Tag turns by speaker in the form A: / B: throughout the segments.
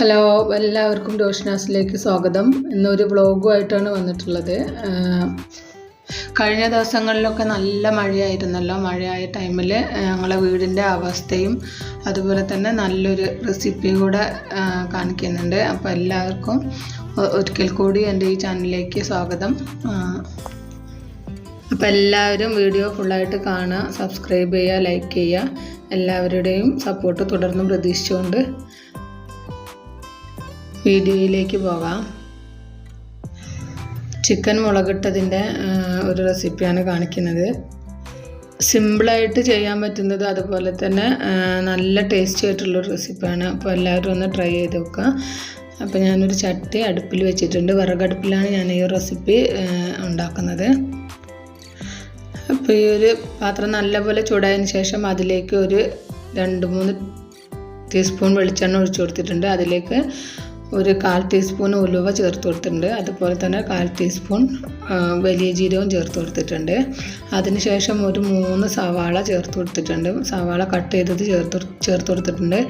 A: Hello എല്ലാവർക്കും റോഷനാസിലേക്ക് സ്വാഗതം. ഇന്നൊരു വ്ളോഗുമായിട്ടാണ് വന്നിട്ടുള്ളത്. കഴിഞ്ഞ ദിവസങ്ങളിലൊക്കെ നല്ല മഴയായിരുന്നല്ലോ. മഴയായ ടൈമിൽ ഞങ്ങളെ വീടിന്റെ അവസ്ഥയും അതുപോലെ തന്നെ നല്ലൊരു റെസിപ്പിയും കൂടെ കാണിക്കുന്നുണ്ട്. അപ്പോൾ എല്ലാവർക്കും ഒരിക്കൽ കൂടി എന്റെ ഈ ചാനലിലേക്ക് സ്വാഗതം. അപ്പോൾ എല്ലാവരും വീഡിയോ ഫുള്ളായിട്ട് കാണുക സബ്സ്ക്രൈബ് ചെയ്യുക ലൈക്ക് ചെയ്യുക. എല്ലാവരുടെയും സപ്പോർട്ട് തുടർന്നും പ്രതീക്ഷിച്ചുകൊണ്ട് വീഡിയോയിലേക്ക് പോകാം. ചിക്കൻ മുളകിട്ടതിന്റെ ഒരു റെസിപ്പിയാണ് കാണിക്കുന്നത്. സിമ്പിളായിട്ട് ചെയ്യാൻ പറ്റുന്നത് അതുപോലെ തന്നെ നല്ല ടേസ്റ്റി ആയിട്ടുള്ളൊരു റെസിപ്പിയാണ്. അപ്പോൾ എല്ലാവരും ഒന്ന് ട്രൈ ചെയ്ത് നോക്കുക. അപ്പോൾ ഞാനൊരു ചട്ടി അടുപ്പിൽ വെച്ചിട്ടുണ്ട്. വിറകടുപ്പിലാണ് ഞാൻ ഈ റെസിപ്പി ഉണ്ടാക്കുന്നത്. അപ്പോൾ ഈ ഒരു പാത്രം നല്ലപോലെ ചൂടായതിന് ശേഷം അതിലേക്ക് ഒരു രണ്ട് മൂന്ന് ടീസ്പൂൺ വെളിച്ചെണ്ണ ഒഴിച്ചു കൊടുത്തിട്ടുണ്ട്. അതിലേക്ക് ഒരു കാൽ ടീസ്പൂൺ ഉലുവ ചേർത്ത് കൊടുത്തിട്ടുണ്ട്. അതുപോലെ തന്നെ കാൽ ടീസ്പൂൺ വലിയ ജീരകവും ചേർത്ത് കൊടുത്തിട്ടുണ്ട്. അതിനുശേഷം ഒരു മൂന്ന് സവാള ചേർത്ത് കൊടുത്തിട്ടുണ്ട്. സവാള കട്ട് ചെയ്തത് ചേർത്ത് ചേർത്ത് കൊടുത്തിട്ടുണ്ട്.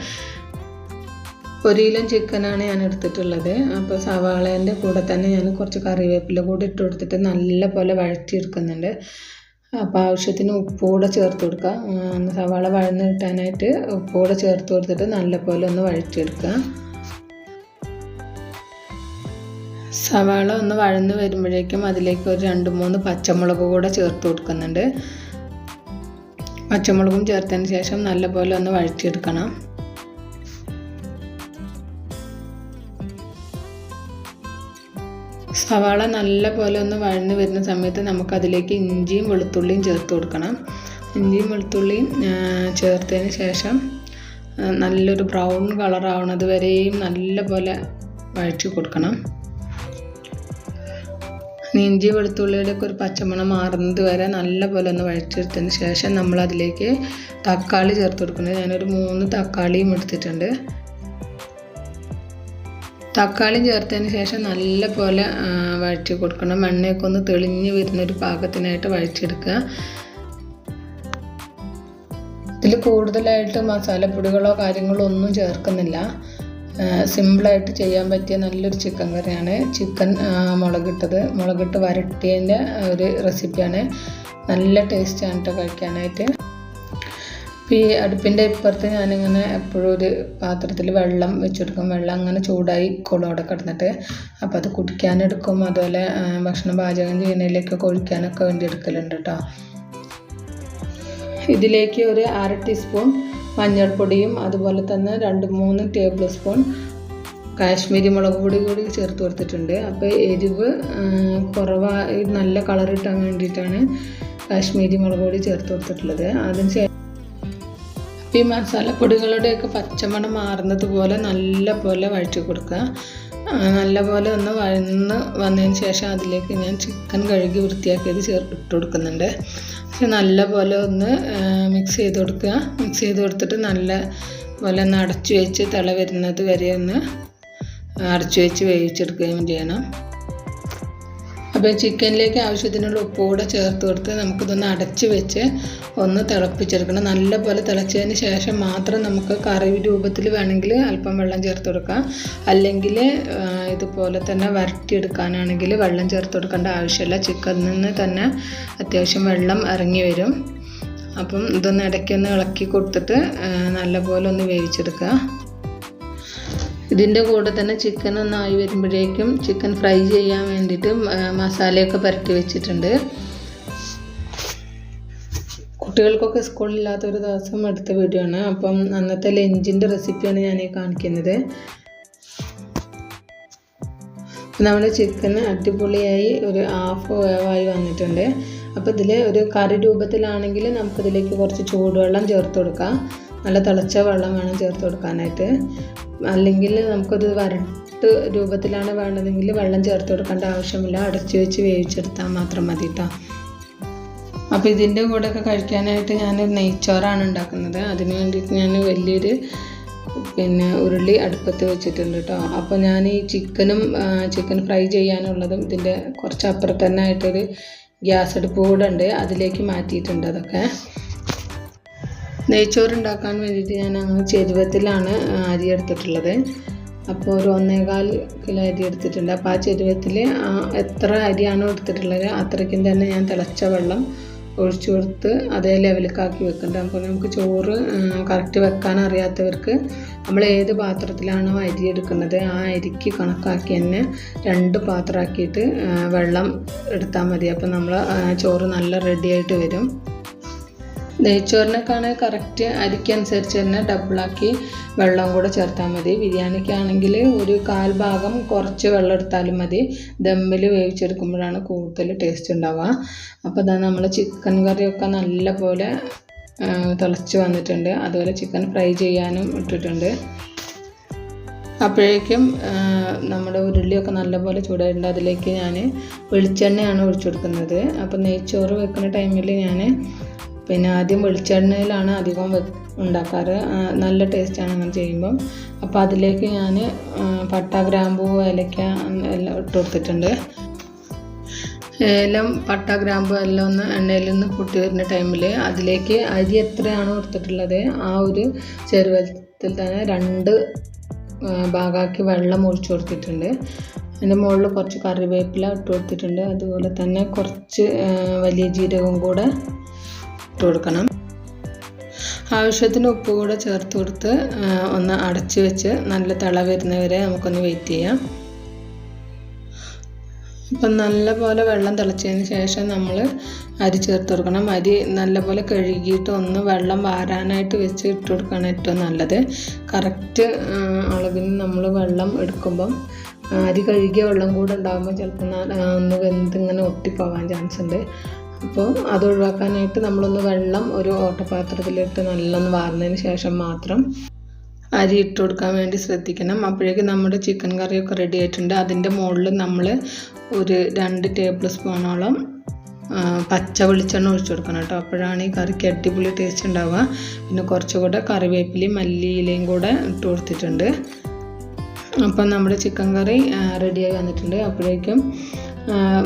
A: ഒരു ചിക്കനാണ് ഞാൻ എടുത്തിട്ടുള്ളത്. അപ്പോൾ സവാളേന്റെ കൂടെ തന്നെ ഞാൻ കുറച്ച് കറിവേപ്പില കൂടി ഇട്ട് കൊടുത്തിട്ട് നല്ല പോലെ വഴറ്റിയെടുക്കുന്നുണ്ട്. അപ്പോൾ ആവശ്യത്തിന് ഉപ്പൂടെ ചേർത്ത് കൊടുക്കുക സവാള വഴന്ന് കിട്ടാനായിട്ട് ഉപ്പൂടെ ചേർത്ത് കൊടുത്തിട്ട് നല്ല പോലെ ഒന്ന് വഴറ്റിയെടുക്കുക സവാള ഒന്ന് വഴന്ന് വരുമ്പോഴേക്കും അതിലേക്ക് ഒരു രണ്ട് മൂന്ന് പച്ചമുളക് കൂടെ ചേർത്ത് കൊടുക്കുന്നുണ്ട്. പച്ചമുളകും ചേർത്തതിന് ശേഷം നല്ലപോലെ ഒന്ന് വഴറ്റിയെടുക്കണം. സവാള നല്ല പോലെ ഒന്ന് വഴന്ന് വരുന്ന സമയത്ത് നമുക്ക് അതിലേക്ക് ഇഞ്ചിയും വെളുത്തുള്ളിയും ചേർത്ത് കൊടുക്കണം. ഇഞ്ചിയും വെളുത്തുള്ളിയും ചേർത്തതിന് ശേഷം നല്ലൊരു ബ്രൗൺ കളറാവണത് വരെയും നല്ല പോലെ വഴറ്റി കൊടുക്കണം. ഇഞ്ചി വെളുത്തുള്ളിയുടെ ഒക്കെ ഒരു പച്ചമണം മാറുന്നത് വരെ നല്ല പോലെ ഒന്ന് വഴറ്റിയെടുത്തതിന് ശേഷം നമ്മൾ അതിലേക്ക് തക്കാളി ചേർത്ത് കൊടുക്കുന്നത്. ഞാനൊരു മൂന്ന് തക്കാളിയും എടുത്തിട്ടുണ്ട്. തക്കാളി ചേർത്തതിന് ശേഷം നല്ല പോലെ വഴറ്റി കൊടുക്കണം. എണ്ണയൊക്കെ ഒന്ന് തെളിഞ്ഞ് വരുന്നൊരു പാകത്തിനായിട്ട് വഴറ്റിയെടുക്കുക. ഇതിൽ കൂടുതലായിട്ട് മസാലപ്പൊടികളോ കാര്യങ്ങളോ ഒന്നും ചേർക്കുന്നില്ല. സിമ്പിളായിട്ട് ചെയ്യാൻ പറ്റിയ നല്ലൊരു ചിക്കൻ കറിയാണ്. ചിക്കൻ മുളകിട്ടത്. മുളകിട്ട് വരട്ടിയതിന്റെ ഒരു റെസിപ്പിയാണ്. നല്ല ടേസ്റ്റാണ് കേട്ടോ കഴിക്കാനായിട്ട്. ഈ അടുപ്പിന്റെ ഇപ്പുറത്ത് ഞാനിങ്ങനെ എപ്പോഴും ഒരു പാത്രത്തിൽ വെള്ളം വെച്ചെടുക്കും. വെള്ളം അങ്ങനെ ചൂടായി അവിടെ കിടന്നിട്ട്. അപ്പോൾ അത് കുടിക്കാനെടുക്കും. അതുപോലെ ഭക്ഷണം പാചകം ചെയ്യുന്നതിലേക്കൊക്കെ ഒഴിക്കാനൊക്കെ വേണ്ടി എടുക്കലുണ്ട് കേട്ടോ ഇതിലേക്ക് ഒരു അര ടീസ്പൂൺ മഞ്ഞൾപ്പൊടിയും അതുപോലെ തന്നെ രണ്ട് മൂന്ന് ടേബിൾ സ്പൂൺ കാശ്മീരി മുളക് പൊടി കൂടി ചേർത്ത് കൊടുത്തിട്ടുണ്ട്. അപ്പോൾ എരിവ് കുറവായി നല്ല കളർ കിട്ടാൻ വേണ്ടിയിട്ടാണ് കാശ്മീരി മുളക് പൊടി ചേർത്ത് കൊടുത്തിട്ടുള്ളത്. അതിന് ശേഷം ഈ മസാലപ്പൊടികളുടെയൊക്കെ പച്ചമണം മാറുന്നത് പോലെ നല്ല പോലെ വഴറ്റി കൊടുക്കുക. നല്ല പോലെ ഒന്ന് വഴന്ന് വന്നതിന് ശേഷം അതിലേക്ക് ഞാൻ ചിക്കൻ കഴുകി വൃത്തിയാക്കിയത് ചേർത്ത് കൊടുക്കുന്നുണ്ട്. നല്ല പോലെ ഒന്ന് മിക്സ് ചെയ്ത് കൊടുക്കുക. മിക്സ് ചെയ്ത് കൊടുത്തിട്ട് നല്ല പോലെ ഒന്ന് അടച്ചു വെച്ച് തിള വരുന്നത് വരെ ഒന്ന് അടച്ചു വെച്ച് വേവിച്ചെടുക്കുകയും ചെയ്യണം. അപ്പോൾ ചിക്കനിലേക്ക് ആവശ്യത്തിനുള്ള ഉപ്പ് കൂടെ ചേർത്ത് കൊടുത്ത് നമുക്കിതൊന്ന് അടച്ച് വെച്ച് ഒന്ന് തിളപ്പിച്ചെടുക്കണം. നല്ലപോലെ തിളച്ചതിന് ശേഷം മാത്രം നമുക്ക് കറി രൂപത്തിൽ വേണമെങ്കിൽ അല്പം വെള്ളം ചേർത്ത് കൊടുക്കാം. അല്ലെങ്കിൽ ഇതുപോലെ തന്നെ വരട്ടിയെടുക്കാനാണെങ്കിൽ വെള്ളം ചേർത്ത് കൊടുക്കേണ്ട ആവശ്യമില്ല. ചിക്കനിൽ നിന്ന് തന്നെ അത്യാവശ്യം വെള്ളം ഇറങ്ങി വരും. അപ്പം ഇതൊന്ന് ഇടയ്ക്കൊന്ന് ഇളക്കി കൊടുത്തിട്ട് നല്ലപോലെ ഒന്ന് വേവിച്ചെടുക്കുക. ഇതിന്റെ കൂടെ തന്നെ ചിക്കൻ ഒന്നായി വരുമ്പോഴേക്കും ചിക്കൻ ഫ്രൈ ചെയ്യാൻ വേണ്ടിയിട്ട് മസാലയൊക്കെ പുരട്ടി വെച്ചിട്ടുണ്ട്. കുട്ടികൾക്കൊക്കെ സ്കൂളില്ലാത്ത ഒരു ദിവസം എടുത്ത വീഡിയോ ആണ്. അപ്പം അന്നത്തെ ലഞ്ചിന്റെ റെസിപ്പിയാണ് ഞാൻ ഈ കാണിക്കുന്നത്. നമ്മൾ ചിക്കൻ അടിപൊളിയായി ഒരു ഹാഫ് വേവായി വന്നിട്ടുണ്ട്. അപ്പോൾ ഇതിൽ ഒരു കറി രൂപത്തിലാണെങ്കിൽ നമുക്കിതിലേക്ക് കുറച്ച് ചൂടുവെള്ളം ചേർത്ത് കൊടുക്കാം. നല്ല തിളച്ച വെള്ളം വേണം ചേർത്ത് കൊടുക്കാനായിട്ട്. അല്ലെങ്കിൽ നമുക്കത് വരട്ട് രൂപത്തിലാണ് വേണ്ടതെങ്കിൽ വെള്ളം ചേർത്ത് കൊടുക്കേണ്ട ആവശ്യമില്ല. അടച്ചു വെച്ച് വേവിച്ചെടുത്താൽ മാത്രം മതി കേട്ടോ അപ്പോൾ ഇതിന്റെ കൂടെയൊക്കെ കഴിക്കാനായിട്ട് ഞാൻ നെയ്ച്ചോറാണ് ഉണ്ടാക്കുന്നത്. അതിന് വേണ്ടിയിട്ട് ഞാൻ വലിയൊരു പിന്നെ ഉരുളി അടുപ്പത്ത് വെച്ചിട്ടുണ്ട് കേട്ടോ അപ്പോൾ ഞാൻ ഈ ചിക്കനും ചിക്കൻ ഫ്രൈ ചെയ്യാനുള്ളതും ഇതിന്റെ കുറച്ച് അപ്പുറത്തന്നെ ആയിട്ടൊരു ഗ്യാസ് അടുപ്പ് കൂടെ ഉണ്ട്. അതിലേക്ക് മാറ്റിയിട്ടുണ്ട് അതൊക്കെ. നെയ്ച്ചോറ് ഉണ്ടാക്കാൻ വേണ്ടിയിട്ട് ഞാൻ അങ്ങ് ചെരുവത്തിലാണ് അരി എടുത്തിട്ടുള്ളത്. അപ്പോൾ ഒരു ഒന്നേകാൽ കിലോ അരി എടുത്തിട്ടുണ്ട്. അപ്പോൾ ആ ചെരുവത്തിൽ എത്ര അരിയാണോ എടുത്തിട്ടുള്ളത് അത്രയ്ക്കും തന്നെ ഞാൻ തിളച്ച വെള്ളം ഒഴിച്ചു കൊടുത്ത് അതേ ലെവലിലേക്കാക്കി വെക്കുന്നുണ്ട് അപ്പോൾ നമുക്ക് ചോറ് കറക്റ്റ് വെക്കാൻ അറിയാത്തവർക്ക് നമ്മൾ ഏത് പാത്രത്തിലാണോ അരി എടുക്കുന്നത് ആ അരിക്ക് കണക്കാക്കി തന്നെ രണ്ട് പാത്രമാക്കിയിട്ട് വെള്ളം എടുത്താൽ മതി. അപ്പോൾ നമ്മൾ ചോറ് നല്ല റെഡിയായിട്ട് വരും. നെയ്ച്ചോറിനൊക്കെയാണ് കറക്റ്റ് അരിക്കനുസരിച്ച് തന്നെ ഡബിളാക്കി വെള്ളം കൂടെ ചേർത്താൽ മതി. ബിരിയാണിക്കാണെങ്കിൽ ഒരു കാൽ ഭാഗം കുറച്ച് വെള്ളം എടുത്താലും മതി. ദമ്മിൽ വേവിച്ചെടുക്കുമ്പോഴാണ് കൂടുതൽ ടേസ്റ്റ് ഉണ്ടാവുക. അപ്പോൾ അതാണ് നമ്മൾ ചിക്കൻ കറിയൊക്കെ നല്ല പോലെ തിളച്ച് വന്നിട്ടുണ്ട്. അതുപോലെ ചിക്കൻ ഫ്രൈ ചെയ്യാനും ഇട്ടിട്ടുണ്ട്. അപ്പോഴേക്കും നമ്മുടെ ഉരുളിയൊക്കെ നല്ലപോലെ ചൂടായിട്ടുണ്ട്. അതിലേക്ക് ഞാൻ വെളിച്ചെണ്ണയാണ് ഒഴിച്ചു കൊടുക്കുന്നത്. അപ്പോൾ നെയ്ച്ചോറ് വെക്കുന്ന ടൈമിൽ ഞാൻ പിന്നെ ആദ്യം വെളിച്ചെണ്ണയിലാണ് അധികം ഉണ്ടാക്കാറ്. നല്ല ടേസ്റ്റാണ് അങ്ങനെ ചെയ്യുമ്പം. അപ്പോൾ അതിലേക്ക് ഞാൻ പട്ട ഗ്രാമ്പൂ ഏലക്ക എല്ലാം ഇട്ട് കൊടുത്തിട്ടുണ്ട്. ഏലം പട്ട ഗ്രാമ്പു എല്ലാം ഒന്ന് എണ്ണയിൽ നിന്ന് പൊട്ടി വരുന്ന ടൈമിൽ അതിലേക്ക് അരി എത്രയാണോ എടുത്തിട്ടുള്ളത് ആ ഒരു ചെറുവത്തിൽ തന്നെ രണ്ട് ഭാഗമാക്കി വെള്ളം ഒഴിച്ച് കൊടുത്തിട്ടുണ്ട്. അതിന്റെ മുകളിൽ കുറച്ച് കറിവേപ്പില ഇട്ട് കൊടുത്തിട്ടുണ്ട്. അതുപോലെ തന്നെ കുറച്ച് വലിയ ജീരകം കൂടെ ഇട്ട് കൊടുക്കണം. ആവശ്യത്തിന് ഉപ്പ് കൂടെ ചേർത്ത് കൊടുത്ത് ഒന്ന് അടച്ച് വെച്ച് നല്ല തിള വരുന്നവരെ നമുക്കൊന്ന് വെയിറ്റ് ചെയ്യാം. അപ്പം നല്ലപോലെ വെള്ളം തിളച്ചതിന് ശേഷം നമ്മൾ അരി ചേർത്ത് കൊടുക്കണം. അരി നല്ലപോലെ കഴുകിയിട്ട് ഒന്ന് വെള്ളം വാരാനായിട്ട് വെച്ച് ഇട്ട് കൊടുക്കുകയാണ് ഏറ്റവും നല്ലത്. കറക്റ്റ് അളവിന് നമ്മൾ വെള്ളം എടുക്കുമ്പം അരി കഴുകിയ വെള്ളം കൂടെ ഉണ്ടാകുമ്പോൾ ചിലപ്പോൾ ഒന്ന് വെന്ത് ഇങ്ങനെ ഒട്ടിപ്പോവാൻ ചാൻസ് ഉണ്ട്. അപ്പോൾ അത് ഒഴിവാക്കാനായിട്ട് നമ്മളൊന്ന് വെള്ളം ഒരു ഓട്ടപാത്രത്തിലിട്ട് നല്ലൊന്ന് വാർന്നതിന് ശേഷം മാത്രം അരി ഇട്ട് കൊടുക്കാൻ വേണ്ടി ശ്രദ്ധിക്കണം. അപ്പോഴേക്കും നമ്മുടെ ചിക്കൻ കറിയൊക്കെ റെഡി ആയിട്ടുണ്ട്. അതിന്റെ മുകളിൽ നമ്മൾ ഒരു രണ്ട് ടേബിൾ സ്പൂണോളം പച്ച വെളിച്ചെണ്ണ ഒഴിച്ചു കൊടുക്കണം കേട്ടോ. അപ്പോഴാണ് ഈ കറിക്ക് അടിപൊളി ടേസ്റ്റ് ഉണ്ടാവുക. പിന്നെ കുറച്ചുകൂടെ കറിവേപ്പിലയും മല്ലിയിലയും കൂടെ ഇട്ട് കൊടുത്തിട്ടുണ്ട്. അപ്പം നമ്മുടെ ചിക്കൻ കറി റെഡിയായി വന്നിട്ടുണ്ട്. അപ്പോഴേക്കും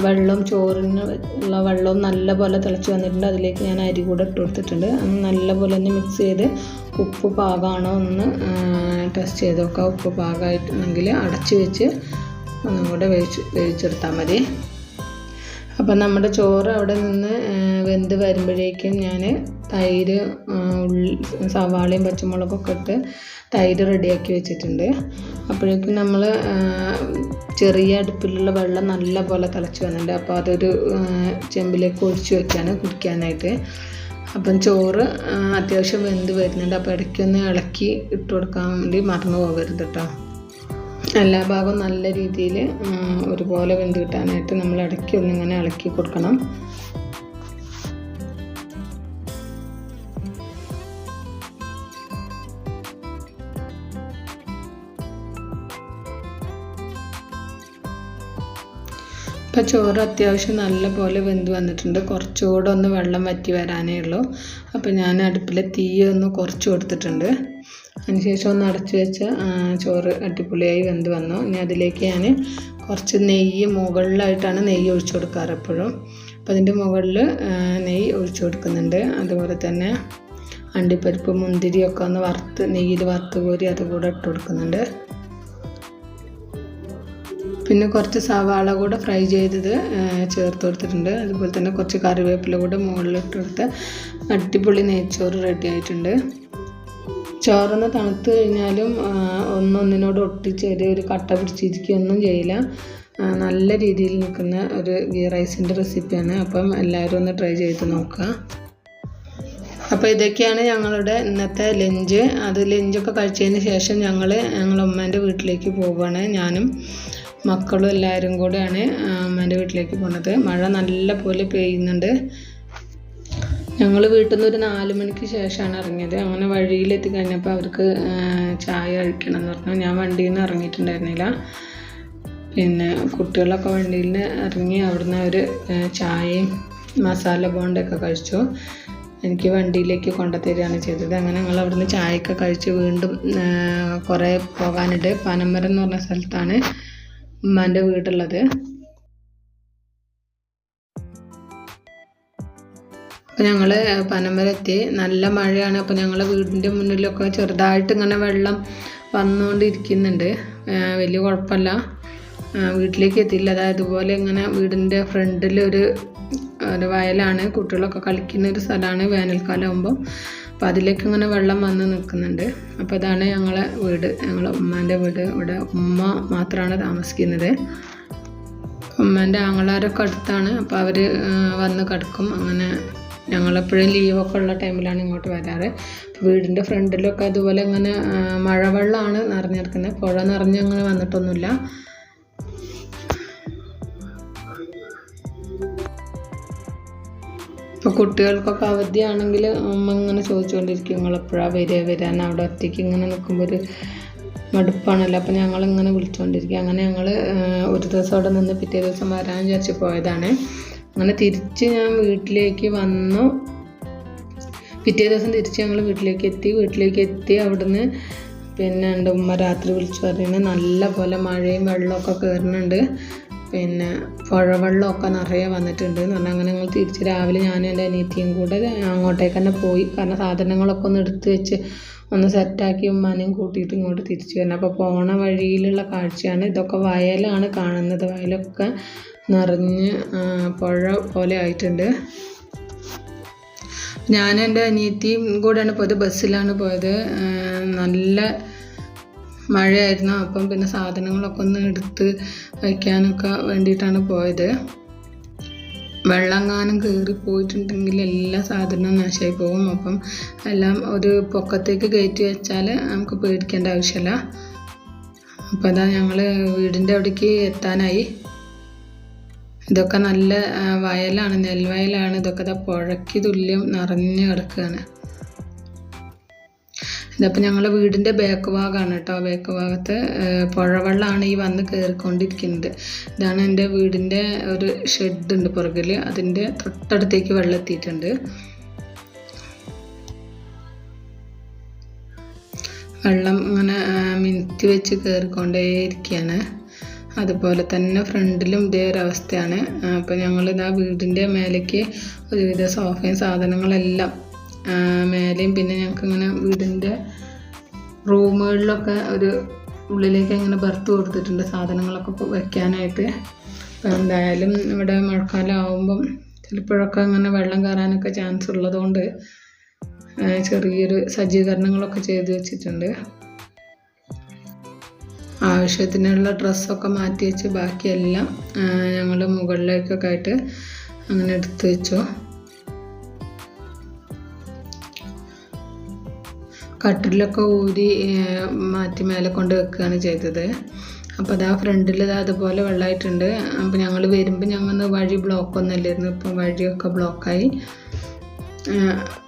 A: വെള്ളം ചോറിന് ഉള്ള വെള്ളവും നല്ലപോലെ തിളച്ച് വന്നിട്ടുണ്ട്. അതിലേക്ക് ഞാൻ അരി കൂടെ ഇട്ട് കൊടുത്തിട്ടുണ്ട്. നല്ലപോലെ ഒന്ന് മിക്സ് ചെയ്ത് ഉപ്പ് പാകമാണോ ഒന്ന് ടെസ്റ്റ് ചെയ്ത് നോക്കാം ഉപ്പ് പാകമായിട്ടുണ്ടെങ്കിൽ അടച്ച് വെച്ച് ഒന്നും കൂടെ വേവിച്ച് വേവിച്ചെടുത്താൽ മതി. അപ്പം നമ്മുടെ ചോറ് അവിടെ നിന്ന് വെന്ത് വരുമ്പോഴേക്കും ഞാൻ തൈര് ഉള്ളി സവാളയും പച്ചമുളകൊക്കെ ഇട്ട് തൈര് റെഡിയാക്കി വെച്ചിട്ടുണ്ട്. അപ്പോഴേക്കും നമ്മൾ ചെറിയ അടുപ്പിലുള്ള വെള്ളം നല്ല പോലെ തിളച്ച് വന്നിട്ടുണ്ട്. അപ്പോൾ അതൊരു ചെമ്പിലേക്ക് ഒഴിച്ച് വെക്കാണ് കുടിക്കാനായിട്ട്. അപ്പം ചോറ് അത്യാവശ്യം വെന്ത് വരുന്നുണ്ട്. അപ്പോൾ ഇടയ്ക്കൊന്ന് ഇളക്കി ഇട്ട് കൊടുക്കാൻ വേണ്ടി മറന്നു പോകരുത് കേട്ടോ എല്ലാ ഭാഗവും നല്ല രീതിയിൽ ഒരുപോലെ വെന്ത് കിട്ടാനായിട്ട് നമ്മൾ ഇടയ്ക്ക് ഒന്നിങ്ങനെ ഇളക്കി കൊടുക്കണം. ഇപ്പം ചോറ് അത്യാവശ്യം നല്ല പോലെ വെന്ത് വന്നിട്ടുണ്ട്. കുറച്ചുകൂടെ ഒന്ന് വെള്ളം വറ്റി വരാനേ ഉള്ളൂ. അപ്പോൾ ഞാൻ അടുപ്പിലെ തീ ഒന്ന് കുറച്ച് കൊടുത്തിട്ടുണ്ട്. അതിനുശേഷം ഒന്ന് അടച്ച് വെച്ച ചോറ് അടിപൊളിയായി വെന്ത് വന്നു. ഇനി അതിലേക്ക് ഞാൻ കുറച്ച് നെയ്യ് മുകളിലായിട്ടാണ് നെയ്യ് ഒഴിച്ചു കൊടുക്കാറ് എപ്പോഴും. അപ്പോൾ അതിന്റെ മുകളിൽ നെയ്യ് ഒഴിച്ചു കൊടുക്കുന്നുണ്ട്. അതുപോലെ തന്നെ അണ്ടിപ്പരിപ്പ് മുന്തിരിയൊക്കെ ഒന്ന് വറുത്ത് നെയ്യിൽ വറുത്ത് കോരി അതുകൂടെ ഇട്ട് കൊടുക്കുന്നുണ്ട്. പിന്നെ കുറച്ച് സവാള കൂടെ ഫ്രൈ ചെയ്തത് ചേർത്ത് കൊടുത്തിട്ടുണ്ട്. അതുപോലെ തന്നെ കുറച്ച് കറിവേപ്പില കൂടെ മുകളിലിട്ട് കൊടുത്ത് അടിപൊളി നെയ്ച്ചോറ് റെഡി ആയിട്ടുണ്ട്. ചോറൊന്ന് തണുത്ത് കഴിഞ്ഞാലും ഒന്നൊന്നിനോട് ഒട്ടിച്ചേരി ഒരു കട്ട പിടിച്ചിരിക്കുകയൊന്നും ചെയ്യില്ല. നല്ല രീതിയിൽ നിൽക്കുന്ന ഒരു ഗീ റൈസിന്റെ റെസിപ്പിയാണ്. അപ്പം എല്ലാവരും ഒന്ന് ട്രൈ ചെയ്ത് നോക്കുക. അപ്പോൾ ഇതൊക്കെയാണ് ഞങ്ങളുടെ ഇന്നത്തെ ലഞ്ച്. അത് ലഞ്ചൊക്കെ കഴിച്ചതിന് ശേഷം ഞങ്ങൾ ഞങ്ങളുടെ ഉമ്മേന്റെ വീട്ടിലേക്ക് പോവുകയാണ്. ഞാനും മക്കളും എല്ലാവരും കൂടെയാണ് അമ്മേന്റെ വീട്ടിലേക്ക് പോണത്. മഴ നല്ല പോലെ പെയ്യുന്നുണ്ട്. ഞങ്ങൾ വീട്ടിൽ നിന്ന് ഒരു നാല് മണിക്ക് ശേഷമാണ് ഇറങ്ങിയത്. അങ്ങനെ വഴിയിലെത്തി കഴിഞ്ഞപ്പോൾ അവർക്ക് ചായ കഴിക്കണം എന്ന് പറഞ്ഞു. ഞാൻ വണ്ടിയിൽ നിന്ന് ഇറങ്ങിയിട്ടുണ്ടായിരുന്നില്ല. പിന്നെ കുട്ടികളൊക്കെ വണ്ടിയിൽ നിന്ന് ഇറങ്ങി അവിടുന്ന് അവർ ചായയും മസാല ബോണ്ടൊക്കെ കഴിച്ചു. എനിക്ക് വണ്ടിയിലേക്ക് കൊണ്ടുതരികയാണ് ചെയ്തത്. അങ്ങനെ ഞങ്ങൾ അവിടുന്ന് ചായയൊക്കെ കഴിച്ച് വീണ്ടും കുറേ പോകാനുണ്ട്. പനമരം എന്ന് പറഞ്ഞ സ്ഥലത്താണ്. ഉമ്മാന്റെ വീടുള്ളത് അപ്പോൾ ഞങ്ങൾ പനമരത്തി നല്ല മഴയാണ്. അപ്പോൾ ഞങ്ങളെ വീടിന്റെ മുന്നിലൊക്കെ ചെറുതായിട്ട് ഇങ്ങനെ വെള്ളം വന്നുകൊണ്ടിരിക്കുന്നുണ്ട് വലിയ കുഴപ്പമില്ല വീട്ടിലേക്ക് എത്തിയില്ല. അതായത് ഇതുപോലെ ഇങ്ങനെ വീടിന്റെ ഫ്രണ്ടിൽ ഒരു ഒരു വയലാണ്. കുട്ടികളൊക്കെ കളിക്കുന്ന ഒരു സ്ഥലമാണ് വേനൽക്കാലം ആകുമ്പോൾ അപ്പോൾ അതിലേക്ക് ഇങ്ങനെ വെള്ളം വന്ന് നിൽക്കുന്നുണ്ട്. അപ്പോൾ അതാണ് ഞങ്ങളെ വീട്. ഞങ്ങളെ ഉമ്മാന്റെ വീട്. ഇവിടെ ഉമ്മ മാത്രമാണ് താമസിക്കുന്നത്. ഉമ്മേന്റെ ആങ്ങളാരൊക്കെ അടുത്താണ്. അപ്പോൾ അവർ വന്ന് കിടക്കും. അങ്ങനെ ഞങ്ങളെപ്പോഴും ലീവൊക്കെ ഉള്ള ടൈമിലാണ് ഇങ്ങോട്ട് വരാറ്. വീടിന്റെ ഫ്രണ്ടിലൊക്കെ അതുപോലെ ഇങ്ങനെ മഴവെള്ളമാണ് നിറഞ്ഞിരിക്കുന്നത്. പുഴ നിറഞ്ഞ് അങ്ങനെ വന്നിട്ടൊന്നുമില്ല. ഇപ്പോൾ കുട്ടികൾക്കൊക്കെ അവധിയാണെങ്കിൽ അമ്മ ഇങ്ങനെ ചോദിച്ചുകൊണ്ടിരിക്കും എപ്പോഴാണ് വരിക? വരാൻ അവിടെ ഒറ്റയ്ക്ക് ഇങ്ങനെ നിൽക്കുമ്പോൾ ഒരു മടുപ്പാണല്ലോ? അപ്പോൾ ഞങ്ങൾ ഇങ്ങനെ വിളിച്ചുകൊണ്ടിരിക്കും. അങ്ങനെ ഞങ്ങൾ ഒരു ദിവസം അവിടെ നിന്ന് പിറ്റേ ദിവസം വരാൻ വിചാരിച്ച് പോയതാണ്. അങ്ങനെ തിരിച്ച് ഞാൻ വീട്ടിലേക്ക് വന്നു. പിറ്റേ ദിവസം തിരിച്ച് ഞങ്ങൾ വീട്ടിലേക്ക് എത്തി. വീട്ടിലേക്ക് എത്തി അവിടുന്ന് പിന്നെ എന്റെ ഉമ്മ രാത്രി വിളിച്ചു പറയുന്നത് നല്ല പോലെ മഴയും വെള്ളമൊക്കെ കയറുന്നുണ്ട് പിന്നെ പുഴവെള്ളമൊക്കെ നിറയെ വന്നിട്ടുണ്ട് എന്ന് പറഞ്ഞാൽ അങ്ങനെ ഞങ്ങൾ തിരിച്ച് രാവിലെ ഞാനും എന്റെ അനിയത്തിയും കൂടെ അങ്ങോട്ടേക്ക് തന്നെ പോയി. കാരണം സാധനങ്ങളൊക്കെ ഒന്ന് എടുത്ത് വെച്ച് ഒന്ന് സെറ്റാക്കി ഉമ്മാനെയും കൂട്ടിയിട്ട് ഇങ്ങോട്ട് തിരിച്ചു വരണം. അപ്പോൾ പോണ വഴിയിലുള്ള കാഴ്ചയാണ്. ഇതൊക്കെ വയലാണ് കാണുന്നത്. വയലൊക്കെ നിറഞ്ഞ് പുഴ പോലെ ആയിട്ടുണ്ട്. ഞാൻ എന്റെ അനിയത്തിയും കൂടെയാണ് പോയത് ബസ്സിലാണ് പോയത്. നല്ല മഴയായിരുന്നു. അപ്പം പിന്നെ സാധനങ്ങളൊക്കെ ഒന്ന് എടുത്ത് വയ്ക്കാനൊക്കെ വേണ്ടിയിട്ടാണ് പോയത്. വെള്ളങ്ങാനും കയറി പോയിട്ടുണ്ടെങ്കിൽ എല്ലാ സാധനവും നാശമായി പോകും. അപ്പം എല്ലാം ഒരു പൊക്കത്തേക്ക് കയറ്റി വെച്ചാൽ നമുക്ക് പേടിക്കേണ്ട ആവശ്യമില്ല. അപ്പോൾ അതാ ഞങ്ങൾ വീടിന്റെ അവിടേക്ക് എത്താനായി. ഇതൊക്കെ നല്ല വയലാണ് നെൽവയലാണ്. ഇതൊക്കെ പുഴയ്ക്ക് തുല്യം നിറഞ്ഞു കിടക്കുകയാണ്. ഇതപ്പോൾ ഞങ്ങളുടെ വീടിന്റെ ബാക്ക് ഭാഗമാണ് കേട്ടോ ബാക്ക് ഭാഗത്ത് പുഴവെള്ളമാണ് ഈ വന്ന് കയറിക്കൊണ്ടിരിക്കുന്നത് ഇതാണ് എന്റെ വീടിന്റെ ഒരു ഷെഡ് ഉണ്ട് പുറകിൽ അതിന്റെ തൊട്ടടുത്തേക്ക് വെള്ളം എത്തിയിട്ടുണ്ട്. വെള്ളം അങ്ങനെ മിനിറ്റ് വെച്ച് കയറിക്കൊണ്ടേയിരിക്കുകയാണ് അതുപോലെ തന്നെ ഫ്രണ്ടിലും ഇതേ ഒരവസ്ഥയാണ് അപ്പോൾ ഞങ്ങളിതാ വീടിന്റെ മേലേക്ക് ഒരുവിധ സോഫയും സാധനങ്ങളെല്ലാം മേലെയും പിന്നെ ഞങ്ങൾക്ക് ഇങ്ങനെ വീടിന്റെ റൂമുകളിലൊക്കെ ഒരു ഉള്ളിലേക്ക് അങ്ങനെ ബർത്ത് കൊടുത്തിട്ടുണ്ട് സാധനങ്ങളൊക്കെ വെക്കാനായിട്ട്. അപ്പോൾ എന്തായാലും ഇവിടെ മഴക്കാലം ആകുമ്പം ചിലപ്പോഴൊക്കെ അങ്ങനെ വെള്ളം കയറാനൊക്കെ ചാൻസ് ഉള്ളതുകൊണ്ട് ചെറിയൊരു സജ്ജീകരണങ്ങളൊക്കെ ചെയ്തു വെച്ചിട്ടുണ്ട്. ആവശ്യത്തിനുള്ള ഡ്രസ്സൊക്കെ മാറ്റി വെച്ച് ബാക്കിയെല്ലാം ഞങ്ങൾ മുകളിലേക്കൊക്കെ ആയിട്ട് അങ്ങനെ എടുത്തു വെച്ചു. കട്ടിലൊക്കെ ഊരി മാറ്റി മേലെ കൊണ്ട് വെക്കുകയാണ് ചെയ്തത്. അപ്പോൾ അതാ ഫ്രണ്ടിൽ ഇതാ അതുപോലെ വെള്ളമായിട്ടുണ്ട്. അപ്പോൾ ഞങ്ങൾ വരുമ്പോൾ ഞങ്ങൾ വഴി ബ്ലോക്ക് ഇല്ലായിരുന്നു ഇപ്പം വഴിയൊക്കെ ബ്ലോക്കായി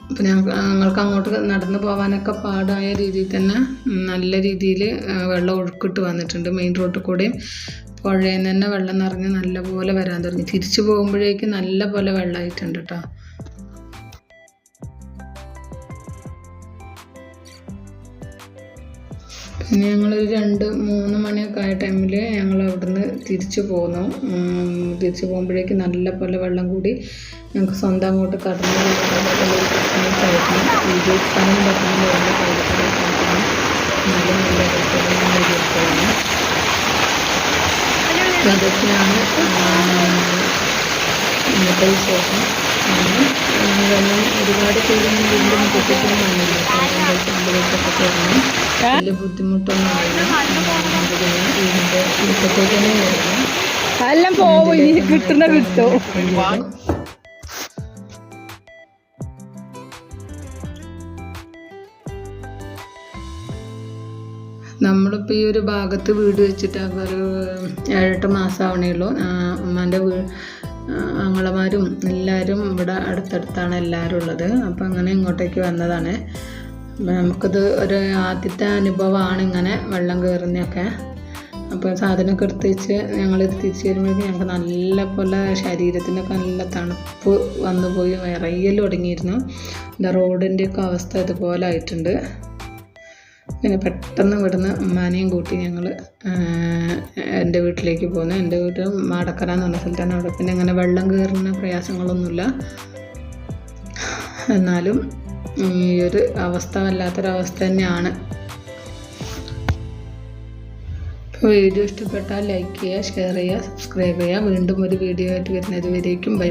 A: അപ്പോൾ ഞങ്ങൾ ഞങ്ങൾക്ക് അങ്ങോട്ട് നടന്നു പോകാനൊക്കെ പാടായ രീതിയിൽ തന്നെ നല്ല രീതിയിൽ വെള്ളം ഒഴുക്കിട്ട് വന്നിട്ടുണ്ട് മെയിൻ റോഡിൽ കൂടെയും. പുഴയിൽ നിന്ന് തന്നെ വെള്ളം നിറഞ്ഞ് നല്ല പോലെ വരാൻ തുടങ്ങി. തിരിച്ചു പോകുമ്പോഴേക്കും നല്ല പോലെ വെള്ളമായിട്ടുണ്ട് കേട്ടോ പിന്നെ ഞങ്ങളൊരു രണ്ട് മൂന്ന് മണിയൊക്കെ ആയ ടൈമിൽ ഞങ്ങൾ അവിടുന്ന് തിരിച്ചു പോന്നു. തിരിച്ചു പോകുമ്പോഴേക്കും നല്ല പോലെ വെള്ളം കൂടി ഞങ്ങൾക്ക് സ്വന്തം അങ്ങോട്ട് കടന്നു ബുദ്ധിമുട്ടായിരുന്നു വീഡിയോ എടുക്കാനും പറ്റുന്ന നല്ല നല്ല അതൊക്കെയാണ് ആ, ഇന്നത്തെ വിശേഷം വെള്ളം ഒരുപാട് പേര് വീണ്ടും മുറ്റത്തേക്കും വന്നില്ല അമ്പലത്തൊക്കെ കയറണം വലിയ ബുദ്ധിമുട്ടൊന്നും പിന്നെ വീടിന്റെ മുറ്റത്തേക്ക് തന്നെ കയറണം
B: എല്ലാം പോവും. ഇനി കിട്ടുന്ന കിട്ടും.
A: നമ്മളിപ്പോൾ ഈ ഒരു ഭാഗത്ത് വീട് വെച്ചിട്ട് ഒരു ഏഴെട്ട് മാസം ആവണേ ഉള്ളൂ ഉമ്മാന്റെ വീ ആങ്ങളമാരും എല്ലാവരും ഇവിടെ അടുത്തടുത്താണ് എല്ലാവരും ഉള്ളത്. അപ്പം അങ്ങനെ ഇങ്ങോട്ടേക്ക് വന്നതാണ്. നമുക്കത് നമുക്കിത് ഒരു ആദ്യത്തെ അനുഭവമാണ് ഇങ്ങനെ വെള്ളം കയറുന്നതൊക്കെ. അപ്പോൾ സാധനമൊക്കെ എടുത്ത് വെച്ച് ഞങ്ങൾ തിരിച്ച് വരുമ്പോഴേക്കും ഞങ്ങൾക്ക് നല്ല പോലെ ശരീരത്തിനൊക്കെ നല്ല തണുപ്പ് വന്നു പോയി വിറയൽ തുടങ്ങിയിരുന്നു. എന്താ റോഡിന്റെയൊക്കെ അവസ്ഥ ഇതുപോലെ ആയിട്ടുണ്ട്. പിന്നെ പെട്ടെന്ന് ഇവിടുന്ന് ഉമ്മാനെയും കൂട്ടി ഞങ്ങൾ എന്റെ വീട്ടിലേക്ക് പോന്നു. എന്റെ വീട് മാടക്കര എന്ന് പറഞ്ഞ സ്ഥലത്താണ്. അവിടെ പിന്നെ അങ്ങനെ വെള്ളം കയറുന്ന പ്രയാസങ്ങളൊന്നുമില്ല. എന്നാലും ഈ ഒരു അവസ്ഥ വല്ലാത്തൊരവസ്ഥ തന്നെയാണ്. വീഡിയോ ഇഷ്ടപ്പെട്ടാൽ ലൈക്ക് ചെയ്യുക ഷെയർ ചെയ്യുക സബ്സ്ക്രൈബ് ചെയ്യുക. വീണ്ടും ഒരു വീഡിയോ ആയിട്ട് വരുന്നത് വരേക്കും ബൈ.